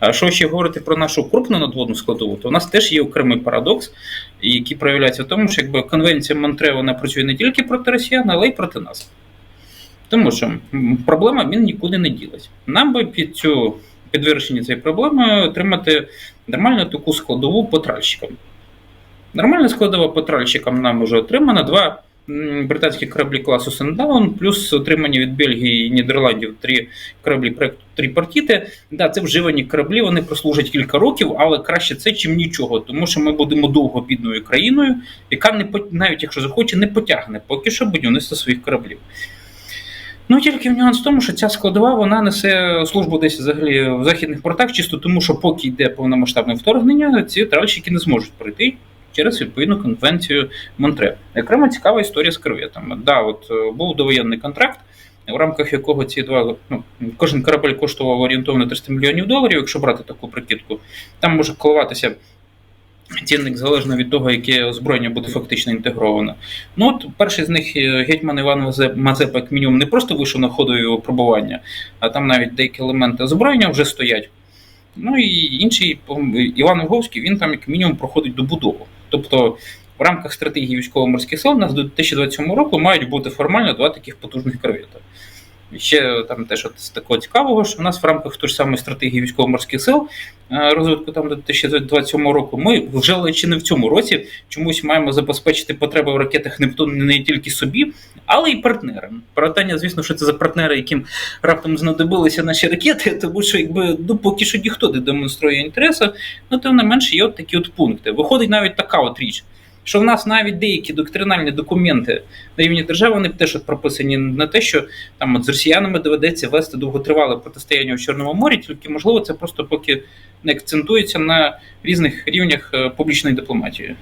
А що ще говорити про нашу крупну надводну складову, то у нас теж є окремий парадокс, який проявляється в тому, що якби конвенція Монтре вона працює не тільки проти росіян, але й проти нас. Тому що проблема він нікуди не ділась. Нам би під цю під вирішення цієї проблеми отримати нормальну таку складову по тральщикам. Нормальна складова по тральщикам нам вже отримана. Два британські кораблі класу Сандаун, плюс отримані від Бельгії і Нідерландів три кораблі проекту Тріпартіти. Да, це вживані кораблі, вони прослужать кілька років, але краще це, чим нічого, тому що ми будемо довго бідною країною, яка не навіть якщо захоче, не потягне поки що будівництво своїх кораблів. Ну тільки нюанс в тому, що ця складова вона несе службу десь взагалі в західних портах, чисто тому, що поки йде повномасштабне вторгнення, ці тральщики не зможуть пройти через відповідну конвенцію Монтре. Окрема цікава історія з корветами. Да, от е, був довоєнний контракт, в рамках якого ці два ну, кожен корабель коштував орієнтовно 300 мільйонів доларів, якщо брати таку прикидку. Там може коливатися цінник залежно від того, яке озброєння буде фактично інтегровано. Ну от перший з них е, гетьман Іван Мазепа, як мінімум, не просто вийшов на ходові випробування, а там навіть деякі елементи озброєння вже стоять. Ну і інший Іван Уговський, він там як мінімум проходить добудову. Тобто в рамках стратегії військово-морських сил у нас до 2027 року мають бути формально два таких потужних корвета. Ще там теж от такого цікавого, що в нас в рамках тої ж самої стратегії військово-морських сил розвитку там до 2027 року, ми вже лише не в цьому році чомусь маємо забезпечити потреби в ракетах Нептун не тільки собі, але й партнерам. Питання, звісно, що це за партнери, яким раптом знадобилися наші ракети, тому що якби ну поки що ніхто не демонструє інтересу, ну тим не менше є от такі от пункти. Виходить навіть така от річ. Що в нас навіть деякі доктринальні документи на рівні держави вони теж от прописані на те, що там от з росіянами доведеться вести довготривале протистояння в Чорному морі, тільки можливо це просто поки не акцентується на різних рівнях е, публічної дипломатії.